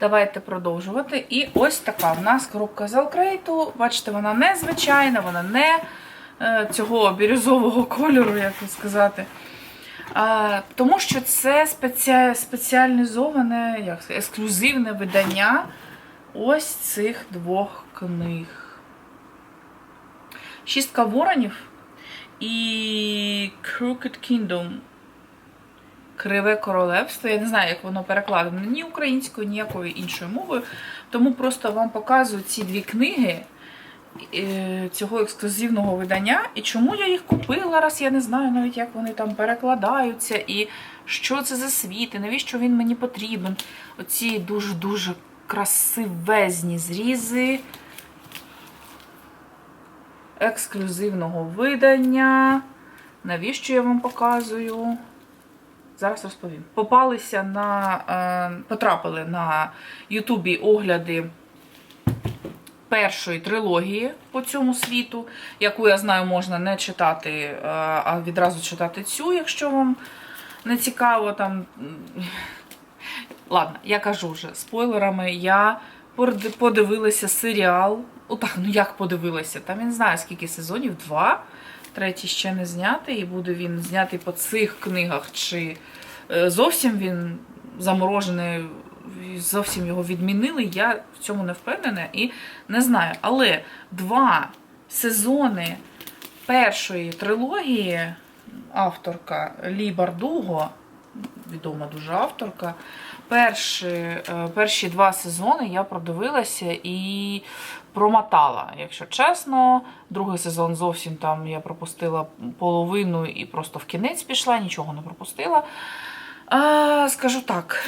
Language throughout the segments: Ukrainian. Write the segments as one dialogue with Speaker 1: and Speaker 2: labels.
Speaker 1: Давайте продовжувати. І ось така в нас коробка з алкрейту. Бачите, вона не звичайна, вона не е, цього бірюзового кольору, як сказати. А, тому що це спеці... спеціалізоване, як ексклюзивне видання ось цих двох книг. Шістка воронів і Crooked Kingdom. Криве королевство. Я не знаю, як воно перекладено ні українською, ні якою іншою мовою. Тому просто вам показую ці дві книги е, цього ексклюзивного видання. І чому я їх купила, раз я не знаю навіть, як вони там перекладаються, і що це за світ, і навіщо він мені потрібен. Оці дуже-дуже красивезні зрізи ексклюзивного видання. Навіщо я вам показую? Зараз розповім. Попалися на, е, потрапили на Ютубі огляди першої трилогії по цьому світу, яку я знаю, можна не читати, е, а відразу читати цю, якщо вам не цікаво. Там... Ладно, я кажу вже спойлерами. Я подивилася серіал. О, так, ну як подивилася? Там не знаю, скільки сезонів, два. Третій ще не знятий, і буде він знятий по цих книгах, чи е, зовсім він заморожений, зовсім його відмінили. Я в цьому не впевнена і не знаю. Але два сезони першої трилогії авторка Лі Бардуго, відома дуже авторка. Перші, е, перші два сезони я продивилася і промотала, якщо чесно. Другий сезон зовсім там я пропустила половину і просто в кінець пішла, нічого не пропустила. А, скажу так.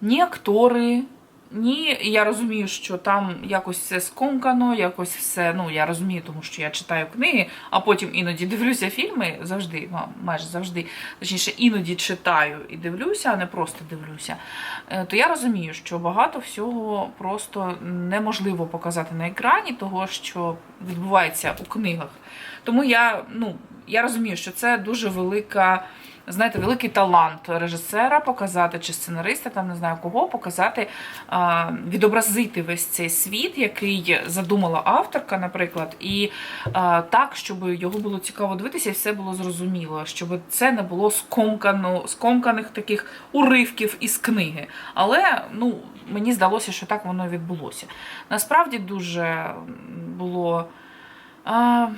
Speaker 1: Ні актори, ні, я розумію, що там якось все скомкано, якось все. Ну, я розумію, тому що я читаю книги, а потім іноді дивлюся фільми завжди, майже завжди, точніше, іноді читаю і дивлюся, а не просто дивлюся. Е, То я розумію, що багато всього просто неможливо показати на екрані, того, що відбувається у книгах. Тому я, ну, я розумію, що це дуже велика знаєте, великий талант режисера показати чи сценариста, там не знаю кого, показати, відобразити весь цей світ, який задумала авторка, наприклад, і так, щоб його було цікаво дивитися, і все було зрозуміло, щоб це не було скомкано, скомканих таких уривків із книги. Але ну, мені здалося, що так воно відбулося. Насправді дуже було. А,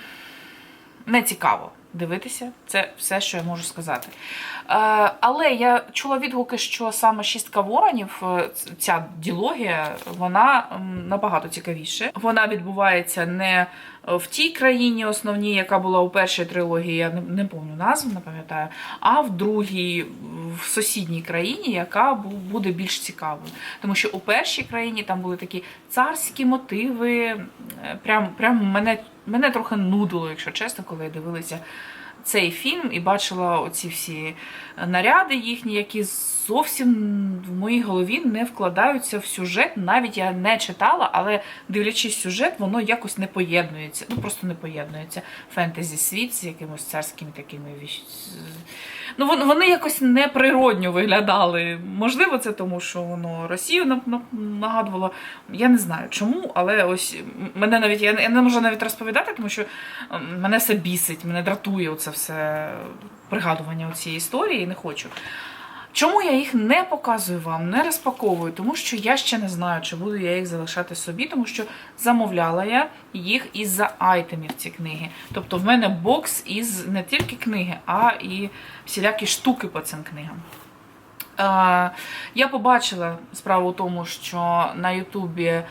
Speaker 1: нецікаво дивитися. Це все, що я можу сказати. Е, але я чула відгуки, що саме шістка воронів, е, ця ділогія, вона набагато цікавіше. Вона відбувається не в тій країні основній, яка була у першій трилогії, я не, не пам'ятаю назву, не пам'ятаю, а в другій, в сусідній країні, яка буде більш цікавою. Тому що у першій країні там були такі царські мотиви. е, Прям, прям мене, мене трохи нудило, якщо чесно, коли я дивилася цей фільм і бачила оці всі наряди їхні, які зовсім в моїй голові не вкладаються в сюжет. Навіть я не читала, але дивлячись сюжет, воно якось не поєднується. Ну просто не поєднується. Фентезі світ з якимось царськими такими. Ну, вони якось неприродньо виглядали. Можливо, це тому, що воно Росію нагадувало. Я не знаю чому, але ось мене навіть я не- можу навіть розповідати, тому що мене все бісить, мене дратує це все пригадування цієї історії не хочу. Чому я їх не показую вам, не розпаковую? Тому що я ще не знаю, чи буду я їх залишати собі, тому що замовляла я їх із-за айтемів ці книги. Тобто в мене бокс із не тільки книги, а і всілякі штуки по цим книгам. Е, Я побачила справу в тому, що на Ютубі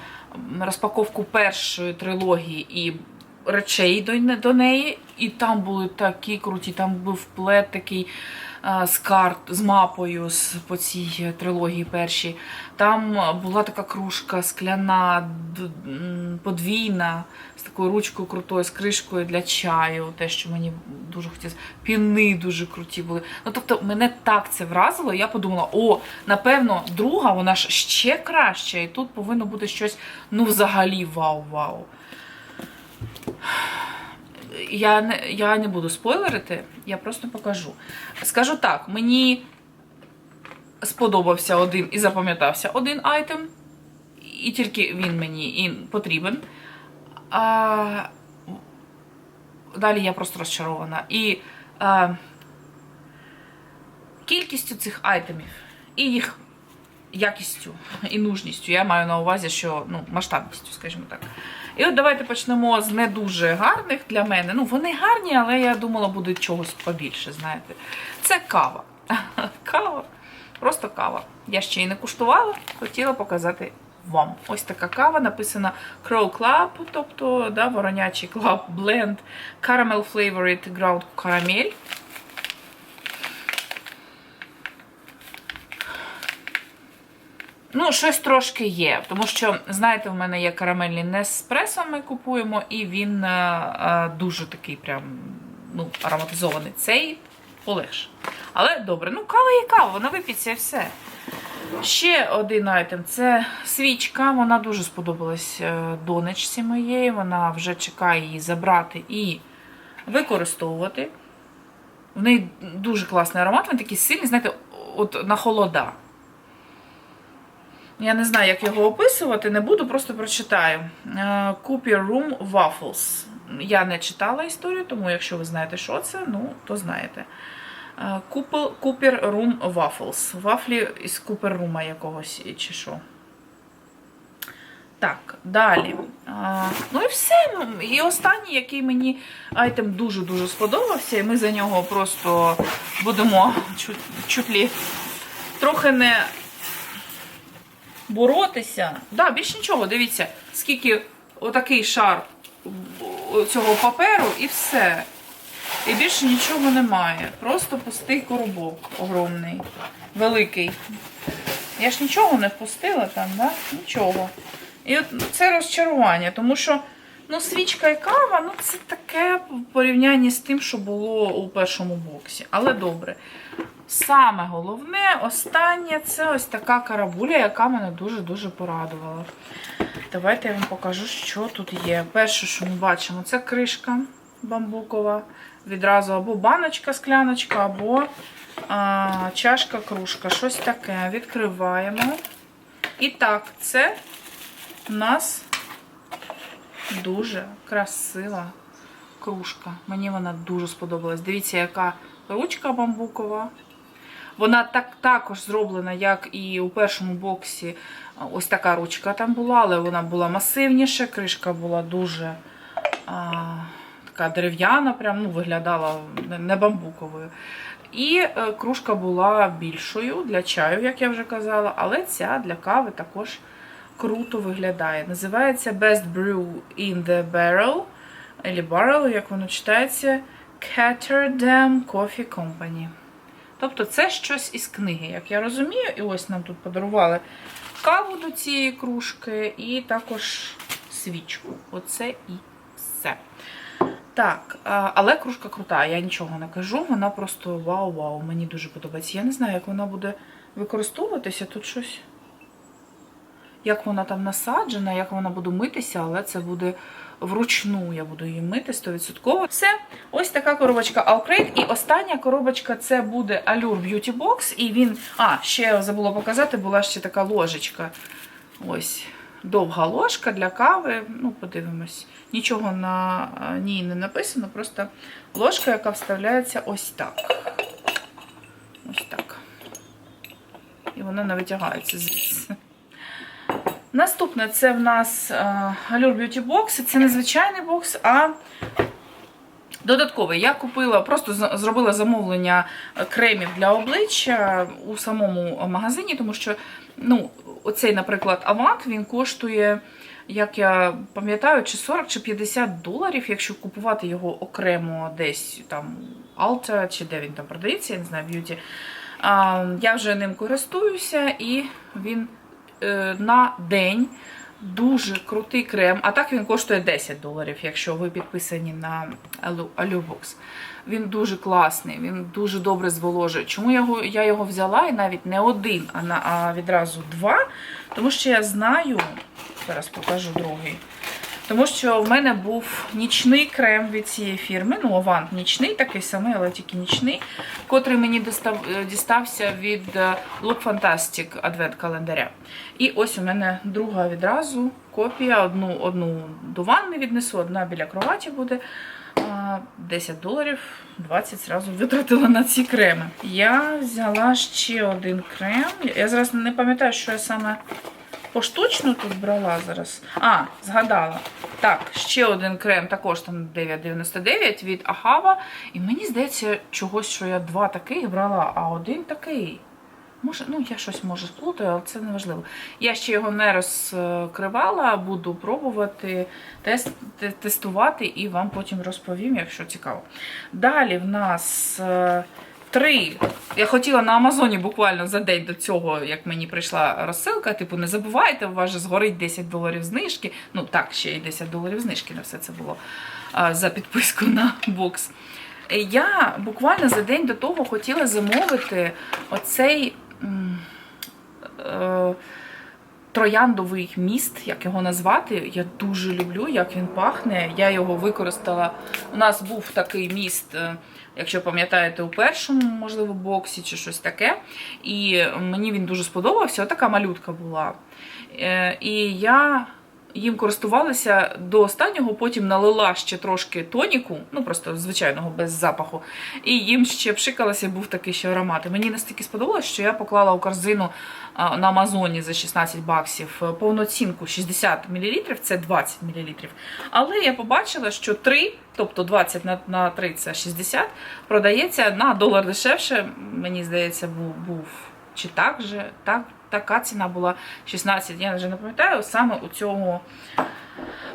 Speaker 1: розпаковку першої трилогії і речей до, до неї, і там були такі круті, там був плед такий е, з карт, з мапою з, по цій трилогії першій. Там була така кружка скляна, подвійна, з такою ручкою крутою, з кришкою для чаю, те, що мені дуже хотілося. Піни дуже круті були. Ну, тобто, мене так це вразило, я подумала, о, напевно, друга, вона ж ще краще, і тут повинно бути щось, ну, взагалі, вау-вау. Я не, я не буду спойлерити, я просто покажу. Скажу так, мені сподобався один і запам'ятався один айтем, і тільки він мені і потрібен. А, далі я просто розчарована. І а, кількістю цих айтемів і їх якістю і нужністю. Я маю на увазі, що ну, масштабністю, скажімо так. І от давайте почнемо з не дуже гарних для мене. Ну, вони гарні, але я думала, буде чогось побільше, знаєте. Це кава. Кава. Просто кава. Я ще її не куштувала, хотіла показати вам. Ось така кава, написана Crow Club, тобто да, воронячий Club Blend Caramel Flavored Ground Caramel. Ну, щось трошки є, тому що, знаєте, в мене є карамельний Неспресо, ми купуємо, і він е, е, дуже такий прям ну, ароматизований. Цей полегше. Але добре, ну кава є кава, вона вип'ється і все. Ще один айтем це свічка. Вона дуже сподобалась е, донечці моєї. Вона вже чекає її забрати і використовувати. В неї дуже класний аромат, він такий сильний, знаєте, от на холода. Я не знаю, як його описувати, не буду, просто прочитаю. Е, Cooper Room Waffles. Я не читала історію, тому якщо ви знаєте, що це, ну, то знаєте. Е, Cooper Room Waffles. Вафлі із Cooper Room якогось чи що. Так, далі. А, ну і все. Ну, І останній, який мені айтем дуже-дуже сподобався, і ми за нього просто будемо чуть, чуть лі трохи не боротися. Да, більш нічого, дивіться, скільки отакий шар цього паперу і все. І більше нічого немає. Просто пустий коробок огромний, великий. Я ж нічого не впустила там, да? Нічого. І от це розчарування, тому що ну, свічка і кава ну, це таке в порівнянні з тим, що було у першому боксі. Але добре. Саме головне, останнє це ось така карабуля, яка мене дуже-дуже порадувала. Давайте я вам покажу, що тут є. Перше, що ми бачимо, це кришка бамбукова. Відразу або баночка, скляночка, або а, чашка, кружка. Щось таке. Відкриваємо. І так, це у нас дуже красива кружка. Мені вона дуже сподобалась. Дивіться, яка ручка бамбукова. Вона так також зроблена, як і у першому боксі. Ось така ручка там була, але вона була масивніша, кришка була дуже а, така дерев'яна, прям, ну, виглядала не бамбуковою. І е, кружка була більшою для чаю, як я вже казала, але ця для кави також круто виглядає. Називається Best Brew in the Barrel, або Barrel, як воно читається, Catterdam Coffee Company. Тобто це щось із книги, як я розумію. І ось нам тут подарували каву до цієї кружки і також свічку. Оце і все. Так, але кружка крута, я нічого не кажу. Вона просто вау-вау, мені дуже подобається. Я не знаю, як вона буде використовуватися. Тут щось. Як вона там насаджена, як вона буде митися, але це буде вручну. Я буду її мити 100%. Все, ось така коробочка Alcrate. І остання коробочка це буде Allure Beauty Box. І він. А, ще забула показати, була ще така ложечка. Ось. Довга ложка для кави. Ну, подивимось. Нічого на ній не написано, просто ложка, яка вставляється ось так. Ось так. І вона не витягається звідси. Наступне це в нас е, Allure Beauty Box. Це не звичайний бокс, а додатковий. Я купила, просто зробила замовлення кремів для обличчя у самому магазині, тому що ну, оцей, наприклад, Авант він коштує, як я пам'ятаю, чи 40 чи 50 доларів, якщо купувати його окремо десь там Alta, чи де він там продається, я не знаю, б'юті. Я вже ним користуюся і він е, на день дуже крутий крем. А так він коштує 10 доларів, якщо ви підписані на Алюбокс. Він дуже класний, він дуже добре зволожує. Чому я його, я його взяла і навіть не один, а, на, а відразу два? Тому що я знаю, зараз покажу другий. Тому що в мене був нічний крем від цієї фірми. Ну, Авант нічний, такий самий, але тільки нічний, котрий мені дістав, е, дістався від е, Look Fantastic адвент календаря. І ось у мене друга відразу копія. Одну, одну до ванни віднесу, одна біля кроваті буде. 10 доларів, 20 зразу витратила на ці креми. Я взяла ще один крем. Я зараз не пам'ятаю, що я саме поштучно тут брала зараз. А, згадала. Так, ще один крем, також там 9,99 від Ахава. І мені здається, чогось, що я два таких брала, а один такий. Може, ну я щось може сплутаю, але це не важливо. Я ще його не розкривала, буду пробувати, тест, тестувати і вам потім розповім, якщо цікаво. Далі в нас е, три. Я хотіла на Амазоні буквально за день до цього, як мені прийшла розсилка. Типу, не забувайте, у вас же згорить 10 доларів знижки. Ну так, ще й 10 доларів знижки на все це було за підписку на бокс. Я буквально за день до того хотіла замовити оцей е, трояндовий міст, як його назвати. Я дуже люблю, як він пахне. Я його використала. У нас був такий міст, е, якщо пам'ятаєте, у першому, можливо, боксі чи щось таке. І мені він дуже сподобався. Отака малютка була. Е, І я їм користувалася до останнього, потім налила ще трошки тоніку, ну просто звичайного без запаху. І їм ще пшикалася, був такий ще аромат. І мені настільки сподобалось, що я поклала у корзину на Амазоні за 16 баксів е, повноцінку 60 мл, це 20 мл. Але я побачила, що 3, тобто 20 на, на 3 це 60, продається на долар дешевше. Мені здається, був, був чи так же, так, така ціна була 16, я вже не пам'ятаю, саме у цьому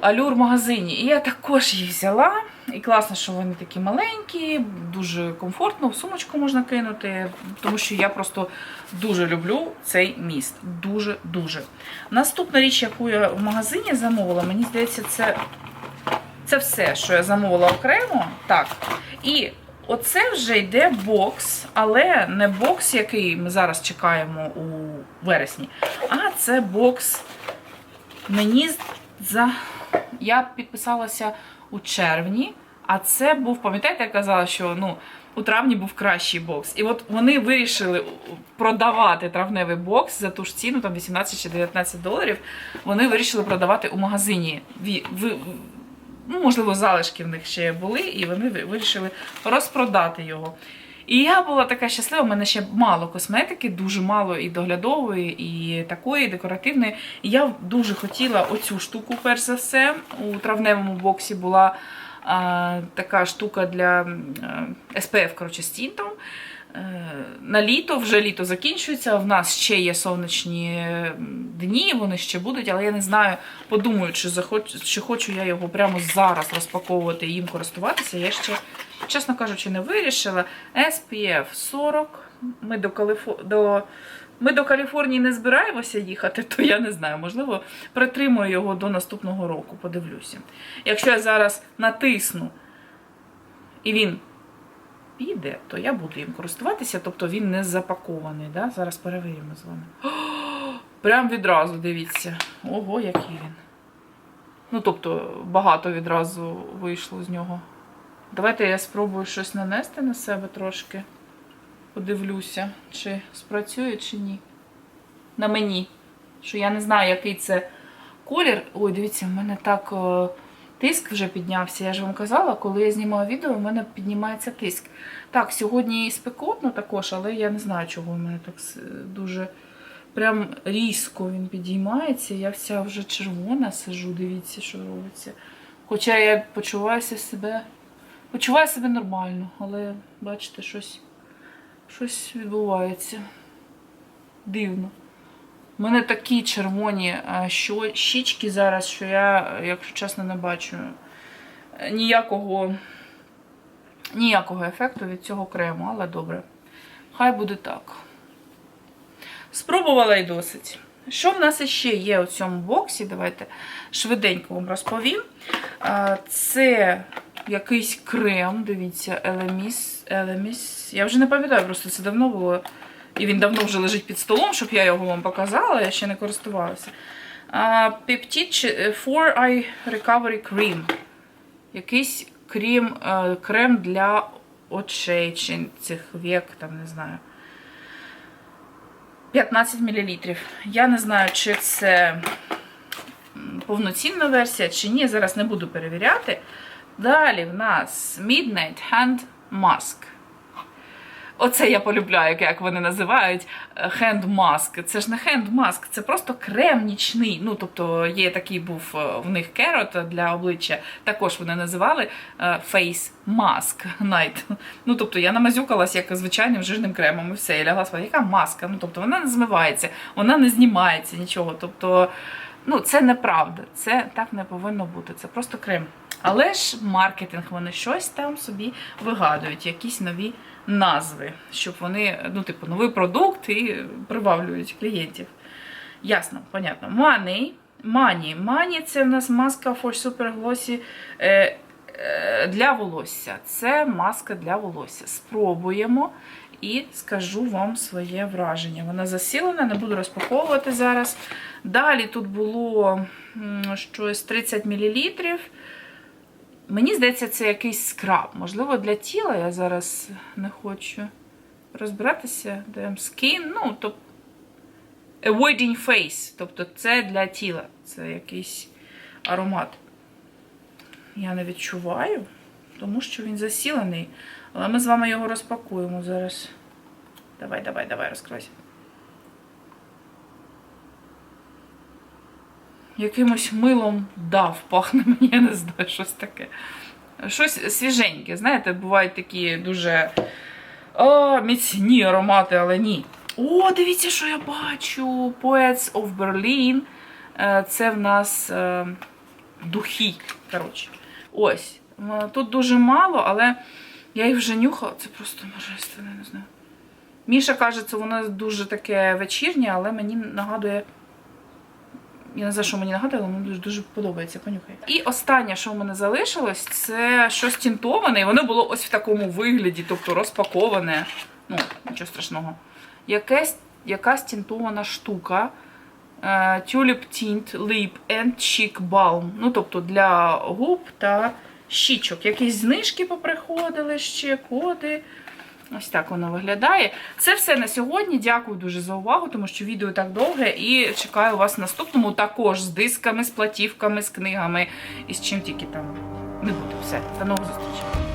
Speaker 1: алюр магазині. І я також їх взяла. І класно, що вони такі маленькі, дуже комфортно, в сумочку можна кинути, тому що я просто дуже люблю цей міст. Дуже-дуже. Наступна річ, яку я в магазині замовила, мені здається, це, це все, що я замовила окремо. Так. І оце вже йде бокс, але не бокс, який ми зараз чекаємо у вересні, а це бокс мені за. Я підписалася у червні, а це був, пам'ятаєте, я казала, що ну, у травні був кращий бокс. І от вони вирішили продавати травневий бокс за ту ж ціну, там 18 чи 19 доларів. Вони вирішили продавати у магазині. Ну, можливо, залишки в них ще були, і вони вирішили розпродати його. І я була така щаслива, у мене ще мало косметики, дуже мало і доглядової, і такої, і декоративної. І я дуже хотіла оцю штуку, перш за все. У травневому боксі була а, така штука для м, е, SPF, коротше, з тінтом. Е, На літо, вже літо закінчується. В нас ще є сонячні дні, вони ще будуть, але я не знаю, подумаю, чи, захоч, чи хочу я його прямо зараз розпаковувати і їм користуватися. Я ще, чесно кажучи, не вирішила. SPF 40. Ми до, Калифо... до... Ми до Каліфорнії не збираємося їхати, то я не знаю. Можливо, притримую його до наступного року, подивлюся. Якщо я зараз натисну і він піде, то я буду їм користуватися, тобто він не запакований. Да? Зараз перевіримо з вами. О, прям відразу дивіться. Ого, який він. Ну, тобто, багато відразу вийшло з нього. Давайте я спробую щось нанести на себе трошки. Подивлюся, чи спрацює, чи ні. На мені. Що я не знаю, який це колір. Ой, дивіться, в мене так е, тиск вже піднявся. Я ж вам казала, коли я знімаю відео, в мене піднімається тиск. Так, сьогодні спекотно також, але я не знаю, чого в мене так дуже прям різко він підіймається. Я вся вже червона сижу, дивіться, що робиться. Хоча я почуваюся себе. Почуваю себе нормально, але бачите, щось, щось відбувається. Дивно. У мене такі червоні що, щічки зараз, що я, якщо чесно, не бачу е, ніякого, ніякого ефекту від цього крему, але добре. Хай буде так. Спробувала і досить. Що в нас ще є у цьому боксі? Давайте швиденько вам розповім. Це якийсь крем, дивіться, Елеміс. Елеміс. Я вже не пам'ятаю, просто це давно було. І він давно вже лежить під столом, щоб я його вам показала, я ще не користувалася. А, Peptide 4 Eye Recovery Cream. Якийсь крем, е, крем для очей чи цих век, там не знаю. 15 мл. Я не знаю, чи це повноцінна версія, чи ні. Зараз не буду перевіряти. Далі в нас Midnight Hand Mask. Оце я полюбляю, як вони називають mask. Це ж не mask, це просто крем нічний. Ну, тобто є такий був е, в них керот для обличчя. Також вони називали е, face mask night. Ну, тобто я намазюкалась як звичайним жирним кремом і все. Я лягла спати. Яка маска? Ну, тобто вона не змивається, вона не знімається нічого. Тобто, ну, це неправда. Це так не повинно бути. Це просто крем. Але ж маркетинг, вони щось там собі вигадують, якісь нові назви, щоб вони, ну, типу, новий продукт і приваблюють клієнтів. Ясно, понятно. Money. Money. Money це в нас маска for Super Glossy е, е, для волосся. Це маска для волосся. Спробуємо і скажу вам своє враження. Вона засілена, не буду розпаковувати зараз. Далі тут було щось 30 мл. Мені здається, це якийсь скраб. Можливо, для тіла я зараз не хочу розбиратися. Даємо skin, ну, тобто avoiding face. Тобто це для тіла. Це якийсь аромат. Я не відчуваю, тому що він засілений. Але ми з вами його розпакуємо зараз. Давай, давай, давай, розкривайся. Якимось милом дав, пахне мені, я не знаю, щось таке. Щось свіженьке. Знаєте, бувають такі дуже о, міцні аромати, але ні. О, дивіться, що я бачу! Poets of Berlin. Е, Це в нас е, духи. Коротше. Ось. Тут дуже мало, але я їх вже нюхала. Це просто божественне, не знаю. Міша каже, це воно дуже таке вечірнє, але мені нагадує. Я не знаю, що мені нагадує, але мені дуже, дуже подобається. Понюхай. І останнє, що в мене залишилось, це щось тінтоване, і воно було ось в такому вигляді, тобто розпаковане. Ну, нічого страшного. Якась, якась тінтована штука. Tulip Tint Lip and Cheek Balm. Ну, тобто для губ та щічок. Якісь знижки поприходили ще, коди. Ось так воно виглядає. Це все на сьогодні. Дякую дуже за увагу, тому що відео так довге. І чекаю вас наступному також з дисками, з платівками, з книгами і з чим тільки там не буде. Все, до нових зустрічей.